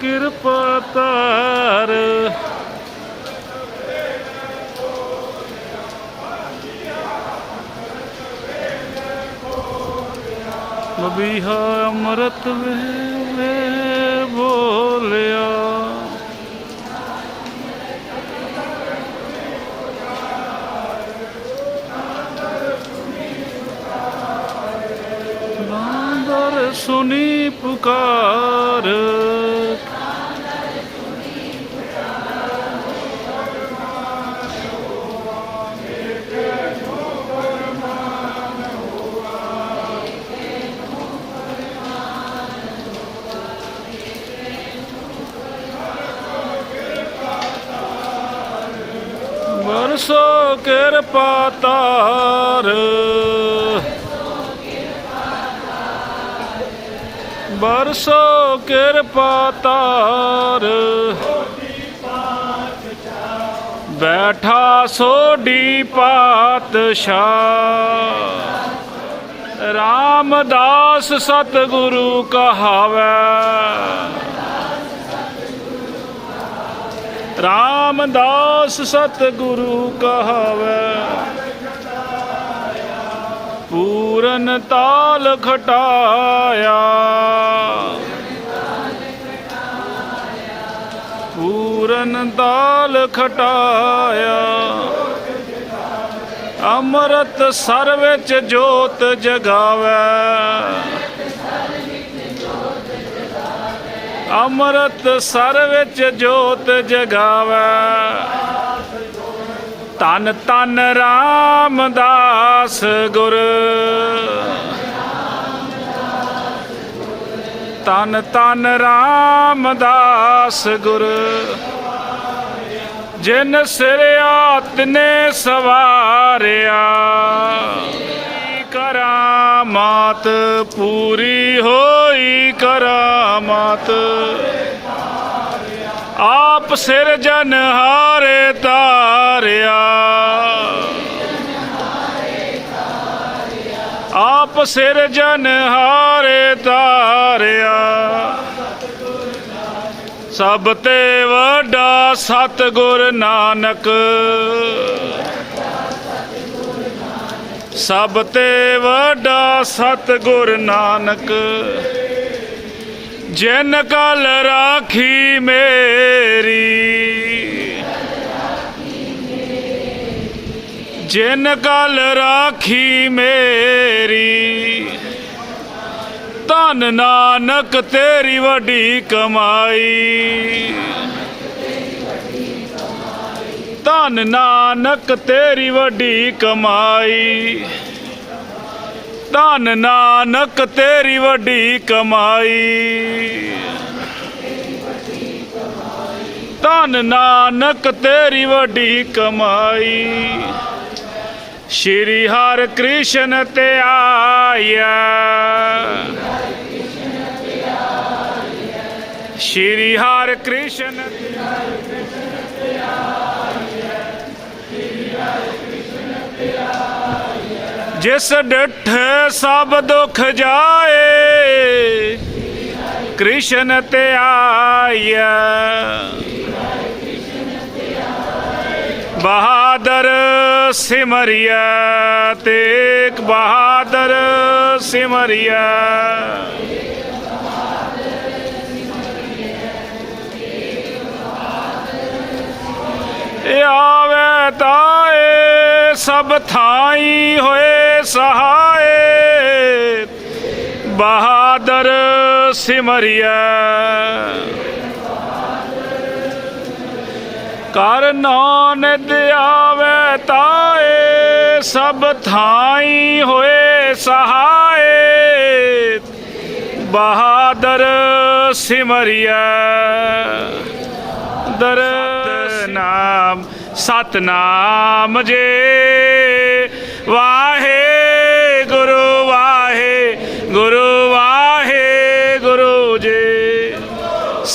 ਕਿਰਪਾ ਤਾਰ ਬਬੀਹਾ ਅੰਮ੍ਰਿਤ ਵੇ ਬੋਲਿਆ। ਨਾਦਰ ਸੁਨੀ ਪੁਕਾਰ। ਕਿਰਪਾ ਤਾਰ। ਬਰਸੋ ਕਿਰਪਾ ਤਾਰ। ਬੈਠਾ ਸੋਢੀ ਪਾਤਸ਼ਾਹ। ਰਾਮਦਾਸ ਸਤਿਗੁਰੂ ਕਹਾਵੈ। ਰਾਮਦਾਸ ਸਤਿਗੁਰੂ ਕਹਾਵੈ। ਪੂਰਨ ਤਾਲ ਖਟਾਇਆ। ਪੂਰਨ ਤਾਲ ਖਟਾਇਆ। ਅੰਮ੍ਰਿਤ ਸਰ ਵਿੱਚ ਜੋਤ ਜਗਾਵੇ। ਅੰਮ੍ਰਿਤ ਸਰ ਵਿੱਚ ਜੋਤ ਜਗਾਵੇ। ਤਨ ਤਨ ਰਾਮਦਾਸ ਗੁਰ। ਤਨ ਤਨ ਰਾਮਦਾਸ ਗੁਰ। ਜਿਨ ਸਿਰ ਆਤਨੇ ਸਵਾਰਿਆ। ਕਰਾਮਾਤ, ਪੂਰੀ ਹੋਈ ਕਰਾਮਾਤ। ਆਪ ਸਿਰ ਜਨ ਹਾਰੇ ਤਾਰਿਆ। ਆਪ ਸਿਰ ਜਨ ਹਾਰੇ ਤਾਰਿਆ। ਸਭ ਤੇ ਵੱਡਾ ਸਤਿਗੁਰ ਨਾਨਕ। ਸਭ ਤੇ ਵੱਡਾ ਸਤਿਗੁਰ ਨਾਨਕ, ਜਿਨ ਕਲ ਰਾਖੀ ਮੇਰੀ। ਜਿਨ ਕਲ ਰਾਖੀ ਮੇਰੀ, ਧਨ ਨਾਨਕ ਤੇਰੀ ਵੱਡੀ ਕਮਾਈ। ਧਨ ਨਾਨਕ ਤੇਰੀ ਵੱਡੀ ਕਮਾਈ। ਧਨ ਨਾਨਕ, ਤੇਰੀ ਵੱਡੀ ਕਮਾਈ। ਧਨ ਨਾਨਕ, ਤੇਰੀ ਵੱਡੀ ਕਮਾਈ। ਸ਼੍ਰੀ ਹਰਿ ਕ੍ਰਿਸ਼ਨ ਤੇ ਆਇਆ। ਸ਼੍ਰੀ ਹਰਿ ਕ੍ਰਿਸ਼ਨ ਜਿਸ ਡਿਠ ਸਭ ਦੁਖ ਜਾਏ, ਕ੍ਰਿਸ਼ਨ ਤੇ ਆਇਆ ਬਹਾਦਰ ਸਿਮਰਿਆ ਤੇਗ ਬਹਾਦਰ ਸਿਮਰਿਆ ਇਹ ਆਵੇ ਤਾਏ, ਸਭ ਥਾਈ ਹੋਏ। ਸਹਾਏ। ਬਹਾਦਰ ਬਹਾਦਰ ਸਿਮਰਿਐ। ਕਰ ਨਾਨਕ ਆਵੇ ਤਾਏ, ਸਭ ਥਾਈ ਹੋਏ ਸਹਾਏ। ਬਹਾਦਰ ਸਿਮਰਿਆ ਦਰ ਨਾਮ ਸਤਨਾਮ ਜੇ। ਵਾਹੇ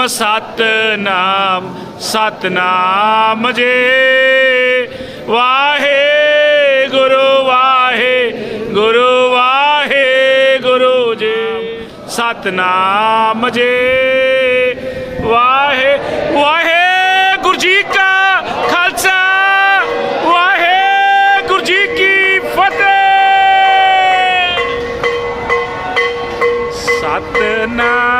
ਨਾਮ ਸਤਨਾਮ ਸਤਨਾਮ ਜੇ। ਵਾਹੇ ਗੁਰੂ ਵਾਹੇ ਗੁਰੂ ਵਾਹੇ ਗੁਰੂ ਜੇ। ਸਤਨਾਮ ਜੇ। ਵਾਹੇ ਵਾਹੇ ਗੁਰੂ ਜੀ ਕਾ ਖਾਲਸਾ। ਵਾਹੇ ਗੁਰੂ ਜੀ ਕੀ ਫਤਿਹ। ਸਤਨਾਮ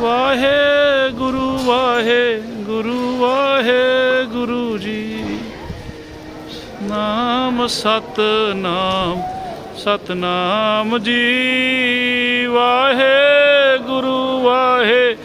ਵਾਹੇ ਗੁਰੂ ਵਾਹੇ ਗੁਰੂ ਵਾਹੇ ਗੁਰੂ ਜੀ। ਨਾਮ ਸਤਨਾਮ ਸਤਨਾਮ ਜੀ। ਵਾਹੇ ਗੁਰੂ ਵਾਹੇ